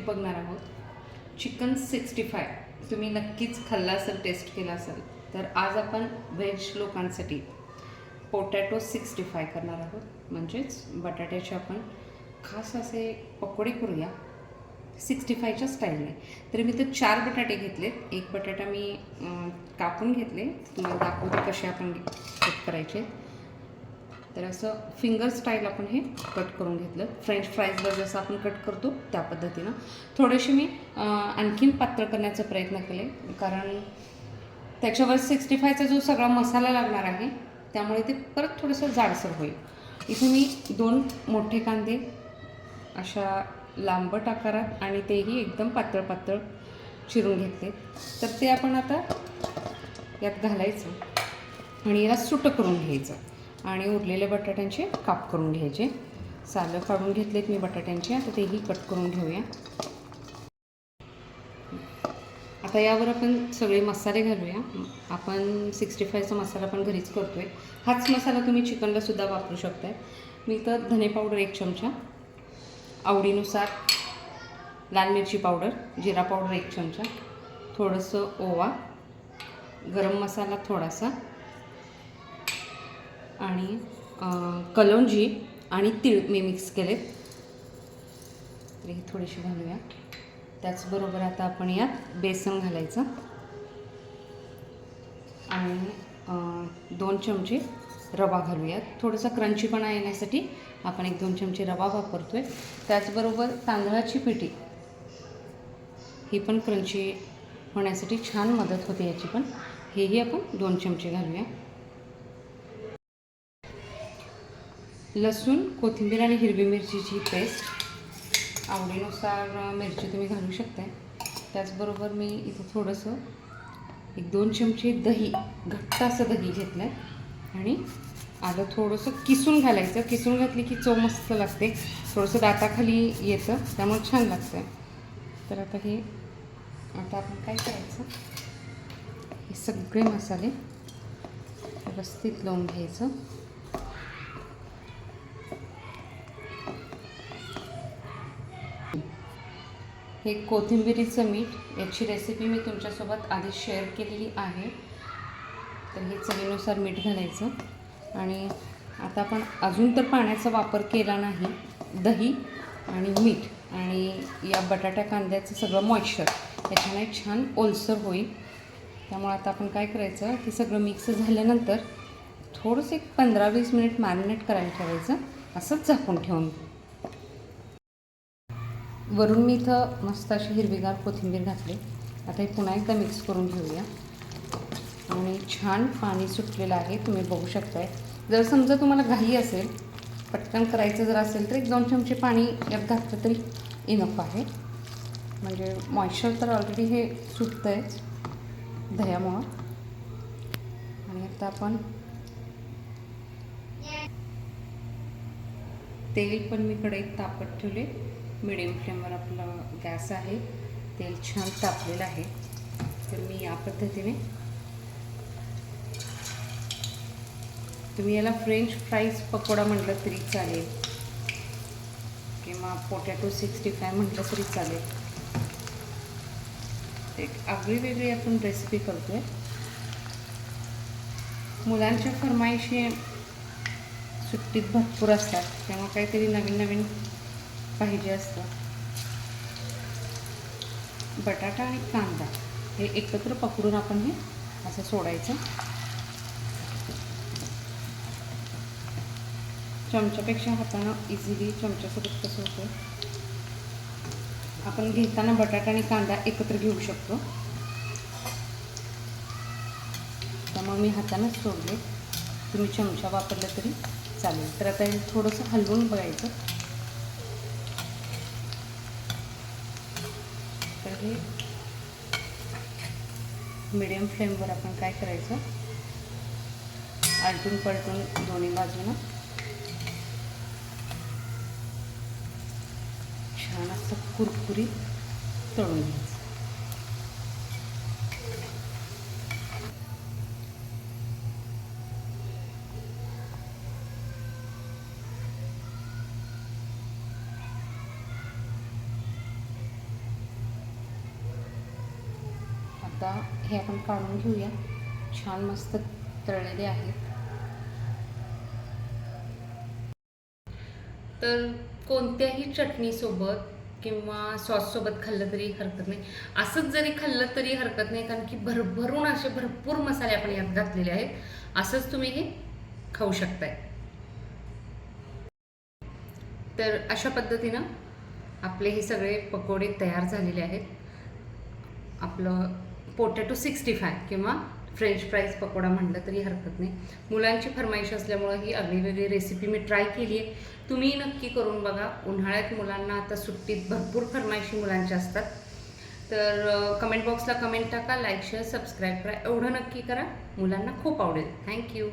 बघणार आहोत. Chicken sixty five तुम्ही नक्कीच खाल्ला असेल टेस्ट केला असेल तर आज आपण व्हेज लोकांसाठी पोटॅटो सिक्स्टी फाय करणार आहोत. म्हणजेच बटाट्याचे आपण खास असे पकोडे करूया. सिक्स्टी फायच्या स्टाईलने तर मी तर चार बटाटे घेतलेत. एक बटाटा मी कापून घेतले. तुम्हाला दाखवते कसे आपण कट करायचे. तर असं फिंगर स्टाईल आपण हे कट करून घेतलं. फ्रेंच फ्राईजला जसं आपण कट करतो त्या पद्धतीनं. थोडेसे मी आणखीन पातळ करण्याचा प्रयत्न केले. कारण त्याच्यावर सिक्स्टी फायचा जो सगळा मसाला लागणार आहे त्यामुळे ते परत थोडंसं जाडसर होईल. इथे मी दोन मोठे कांदे अशा लांबट आकारात आणि तेही एकदम पातळ पातळ चिरून घेतले. तर ते आपण आता यात घालायचं आणि याला सुटं करून घ्यायचं. आणि उरलेल्या बटाट्यांचे काप करून घ्यायचे. सालं काढून घेतलेत मी बटाट्यांचे आता तेही कट करून घेऊया. आता यावर आपण सगळे मसाले घालूया. आपण सिक्स्टी फायचा मसाला पण घरीच करतो आहे हाच मसाला तुम्ही चिकनलासुद्धा वापरू शकताय. मी तर धने पावडर एक चमचा आवडीनुसार लाल मिरची पावडर जिरा पावडर एक चमचा थोडंसं ओवा गरम मसाला थोडासा आणि कलोंजी आणि तीळ मी मिक्स केलेत तर ही थोडीशी घालूया. त्याचबरोबर आता आपण यात बेसन घालायचं. आणि दोन चमचे रवा घालूयात. थोडंसं क्रंचीपणा येण्यासाठी आपण एक दोन चमचे रवा वापरतो आहे त्याचबरोबर तांदळाची पिठी ही पण क्रंची होण्यासाठी छान मदत होते याची पण. हेही आपण दोन चमचे घालूया. लसूण कोथिंबीर आणि हिरवी मिरचीची पेस्ट आवडीनुसार मिरची तुम्ही घालू शकताय. त्याचबरोबर मी इथं थोडंसं एक दोन चमचे दही घट्ट असं दही घेतलं आहे आणि आलं थोडंसं किसून घालायचं. किसून घातली की चव मस्त लागते. थोडंसं दाताखाली येतं त्यामुळे छान लागतं तर आता हे आता आपण काय करायचं? हे सगळे मसाले व्यवस्थित लावून घ्यायचं. हे कोथिंबिरीचं मीठ याची रेसिपी मी तुमच्यासोबत आधी शेअर केलेली आहे. तर हे चवीनुसार मीठ घालायचं. आणि आता आपण अजून तर पाण्याचा वापर केला नाही दही आणि मीठ आणि या बटाटा कांद्याचं सगळं मॉइश्चर याच्याने छान ओलसर होईल. त्यामुळे आता आपण काय करायचं ते सगळं मिक्स झाल्यानंतर थोडंसं एक पंधरा वीस मिनिट मॅरिनेट करायला ठेवायचं. असंच झाकून ठेवून. वरून मी इथं मस्त अशी हिरवीगार कोथिंबीर घातली. आता हे पुन्हा एकदा मिक्स करून घेऊया. आणि छान पाणी सुटलेलं आहे तुम्ही बघू शकताय. जर समजा तुम्हाला घाई असेल पटकन करायचं जर असेल तर एक दोन चमचे पाणी यात घातलं तरी इनफ आहे. म्हणजे मॉइश्चर तर ऑलरेडी हे सुटतं आहेच दह्यामुळं. आणि आता आपण तेल पण मी कढईत तापत ठेवले. मिडियम फ्लेमवर आपला गॅस आहे. तेल छान तापलेलं आहे. तर मी या पद्धतीने तुम्ही याला फ्रेंच फ्राईज पकोडा म्हटलं तरी चालेल. किंवा पोटॅटो सिक्स्टी फाय म्हटलं तरी चालेल. एक आगळी वेगळी आपण रेसिपी करतोय. मुलांच्या फरमाईशी सुट्टीत भरपूर असतात. तेव्हा काहीतरी नवीन नवीन पाहिजे असतं. बटाटा आणि कांदा हे एकत्र पकडून आपण हे असं सोडायचं. चमच्यापेक्षा हातानं इझिली चमच्यासोबत कसं होतं आपण घेताना बटाटा आणि कांदा एकत्र घेऊ शकतो. त्यामुळे मी हातानंच सोडले. तुम्ही चमचा वापरला तरी चालेल. तर आता हे थोडंसं हलवून बघायचं. तर मिडियम फ्लेमवर आपण काय करायचं? आलटून पलटून दोन्ही बाजूनं छान असं कुरकुरीत तळून घ्यायचं. आता हे आपण काढून घेऊया. छान मस्त तळलेले आहेत तर कोणत्याही चटणीसोबत किंवा सॉससोबत खाल्लं तरी हरकत नाही. असंच जरी खाल्लं तरी हरकत नाही कारण की भरभरून असे भरपूर मसाले आपण यात घातलेले आहेत. असंच तुम्ही हे खाऊ शकताय. तर अशा पद्धतीनं आपले हे सगळे पकोडे तयार झालेले आहेत. आपलं पोटॅटो सिक्स्टी फाय किंवा फ्रेंच फ्राईज पकोडा म्हटलं तरी हरकत नाही. मुलांची फरमाईश असल्यामुळं ही वेगळी रेसिपी मी ट्राय केली आहे तुम्ही नक्की करून बघा. उन्हाळ्यात मुलांना आता सुट्टीत भरपूर फरमाईशी मुलांच्या असतात. तर कमेंट बॉक्सला कमेंट टाका लाईक शेअर सबस्क्राईब करा. एवढं नक्की करा. मुलांना खूप आवडेल. थँक्यू